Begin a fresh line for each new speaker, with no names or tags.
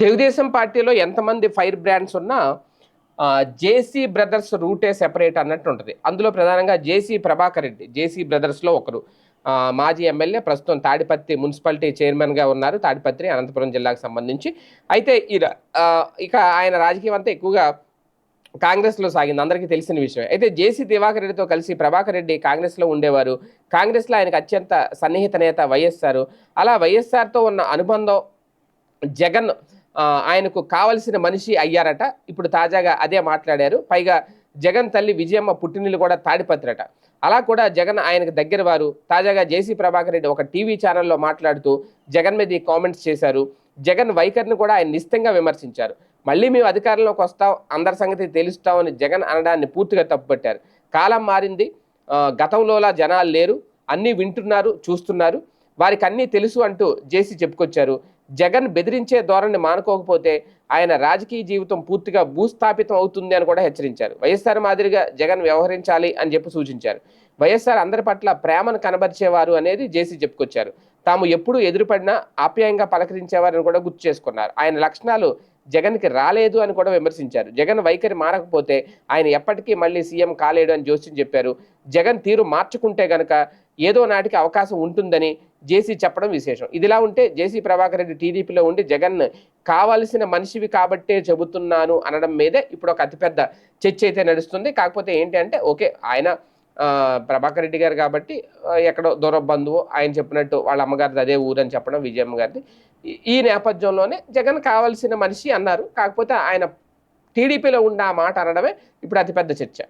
తెలుగుదేశం పార్టీలో ఎంతమంది fire brands ఉన్నా జేసీ బ్రదర్స్ రూటే సెపరేట్ అన్నట్టు ఉంటుంది. అందులో ప్రధానంగా జేసీ ప్రభాకర్ రెడ్డి. జేసీ బ్రదర్స్లో ఒకరు. మాజీ ఎమ్మెల్యే ప్రస్తుతం తాడిపత్రి మున్సిపాలిటీ చైర్మన్గా ఉన్నారు. తాడిపత్రి అనంతపురం జిల్లాకు సంబంధించి. అయితే ఇక ఆయన రాజకీయం అంతా ఎక్కువగా కాంగ్రెస్లో సాగింది. అందరికీ తెలిసిన విషయం అయితే జేసీ దివాకర్ రెడ్డితో కలిసి ప్రభాకర్ రెడ్డి కాంగ్రెస్లో ఉండేవారు. కాంగ్రెస్లో ఆయనకు అత్యంత సన్నిహిత నేత వైఎస్ఆర్. అలా వైఎస్ఆర్తో ఉన్న అనుబంధం జగన్ ఆయనకు కావలసిన మనిషి అయ్యారట. ఇప్పుడు తాజాగా అదే మాట్లాడారు. పైగా జగన్ తల్లి విజయమ్మ పుట్టినిల్లు కూడా తాడిపత్రట. అలా కూడా జగన్ ఆయనకు దగ్గర వారు. తాజాగా జేసీ ప్రభాకర్ రెడ్డి ఒక టీవీ ఛానల్లో మాట్లాడుతూ జగన్ మీద ఈ కామెంట్స్ చేశారు. జగన్ వైఖరిని కూడా ఆయన నిశ్చితంగా విమర్శించారు. మళ్ళీ మేము అధికారంలోకి వస్తాం అందరి సంగతి తెలుస్తామని జగన్ అనడాన్ని పూర్తిగా తప్పుపట్టారు. కాలం మారింది. గతంలోలా జనాలు లేరు. అన్నీ వింటున్నారు చూస్తున్నారు. వారికి అన్నీ తెలుసు అంటూ జేసీ చెప్పుకొచ్చారు. జగన్ బెదిరించే ధోరణి మానుకోకపోతే ఆయన రాజకీయ జీవితం పూర్తిగా భూస్థాపితం అవుతుంది అని కూడా హెచ్చరించారు. వైఎస్ఆర్ మాదిరిగా జగన్ వ్యవహరించాలి అని చెప్పి సూచించారు. వైఎస్ఆర్ అందరి పట్ల ప్రేమను కనబరిచేవారు అనేది జేసీ చెప్పుకొచ్చారు. తాము ఎప్పుడు ఎదురుపడినా ఆప్యాయంగా పలకరించేవారని కూడా గుర్తు చేసుకున్నారు. ఆయన లక్షణాలు జగన్కి రాలేదు అని కూడా విమర్శించారు. జగన్ వైఖరి మారకపోతే ఆయన ఎప్పటికీ మళ్ళీ సీఎం కాలేడు అని జోస్యం చెప్పారు. జగన్ తీరు మార్చుకుంటే గనక ఏదో నాటికి అవకాశం ఉంటుందని జేసీ చెప్పడం విశేషం. ఇదిలా ఉంటే జేసీ ప్రభాకర్ రెడ్డి టీడీపీలో ఉండి జగన్ కావాల్సిన మనిషివి కాబట్టే చెబుతున్నాను అనడం మీదే ఇప్పుడు ఒక అతిపెద్ద చర్చ అయితే నడుస్తుంది. కాకపోతే ఏంటి అంటే ఓకే ఆయన ప్రభాకర్ రెడ్డి గారు కాబట్టి ఎక్కడో దూర బంధువు ఆయన చెప్పినట్టు వాళ్ళ అమ్మగారిది అదే ఊరని చెప్పడం విజయమ్మ గారిది. ఈ- నేపథ్యంలోనే జగన్ కావాల్సిన మనిషి అన్నారు. కాకపోతే ఆయన టీడీపీలో ఉన్న ఆ మాట అనడమే ఇప్పుడు అతిపెద్ద చర్చ.